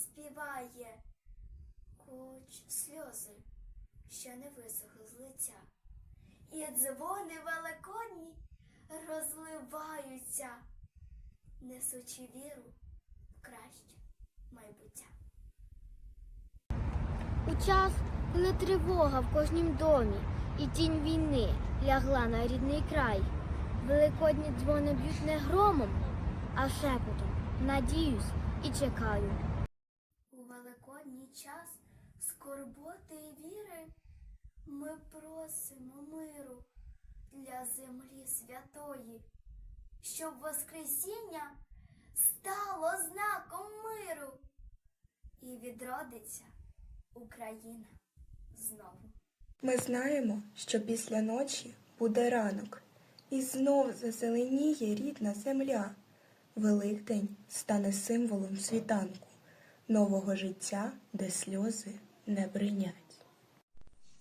співає, хоч сльози, що не висохли з лиця, і дзвони великодні розливаються, несучи віру в краще майбуття. У час, коли тривога в кожнім домі і тінь війни лягла на рідний край, великодні дзвони б'ють не громом, а шепотом. Надіюсь і чекаю. У великодній час скорботи і віри ми просимо миру для землі святої, щоб Воскресіння стало знаком миру і відродиться Україна знову. Ми знаємо, що після ночі буде ранок, і знов зазеленіє рідна земля. Великдень стане символом світанку, нового життя, де сльози не бринять.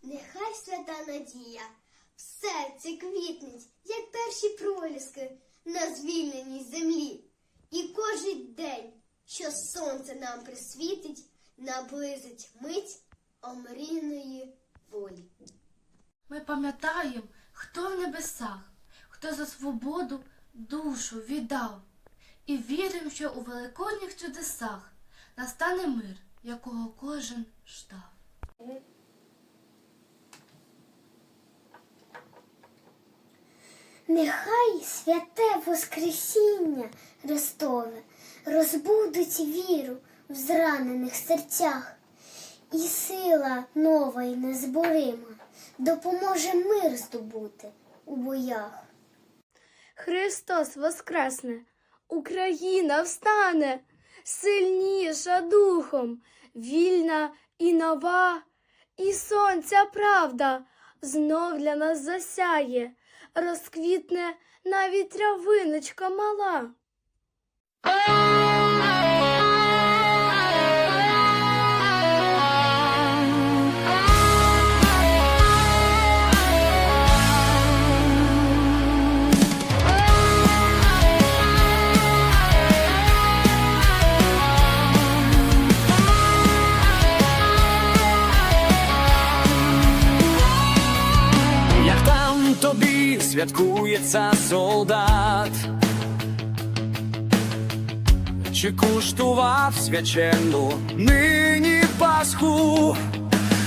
Нехай свята надія в серці квітнуть, як перші проліски на звільненій землі. І кожен день, що сонце нам присвітить, наблизить мить омріяної волі. Ми пам'ятаємо, хто в небесах, хто за свободу душу віддав, і віримо, що у великодніх чудесах настане мир, якого кожен ждав. Нехай святе Воскресіння Христове розбудить віру в зранених серцях, і сила нова й незборима допоможе мир здобути у боях. Христос воскресне, Україна встане, сильніша духом, вільна і нова, і сонця правда знов для нас засяє, розквітне навіть травиночка мала. Святкується солдат? Чи куштував свячену нині Пасху?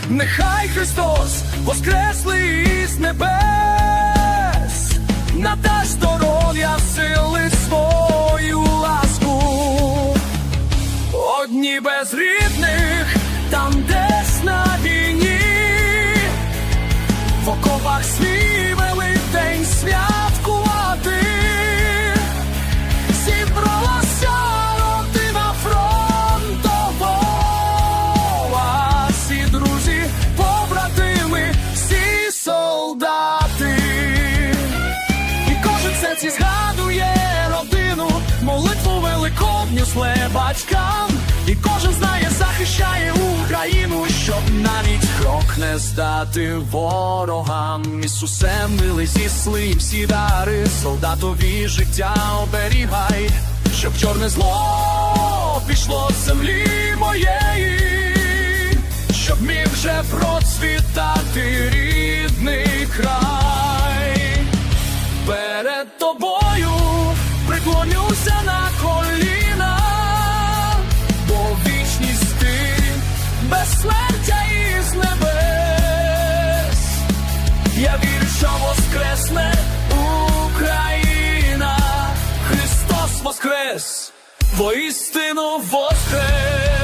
Нехай Христос воскреслий із небес, надасть здоров'я сили свою ласку. Одні без рідних, там десь на війні в окопах свій сле батькам. І кожен знає, захищає Україну, щоб навіть крок не здати ворогам. Ісусе, милий, зісли всі дари, солдатові життя оберігай, щоб чорне зло пішло з землі моєї, щоб міг вже процвітати рідний край перед тобою безсмертя із небес. Я вірю, що воскресне Україна, Христос воскрес, воістину воскрес.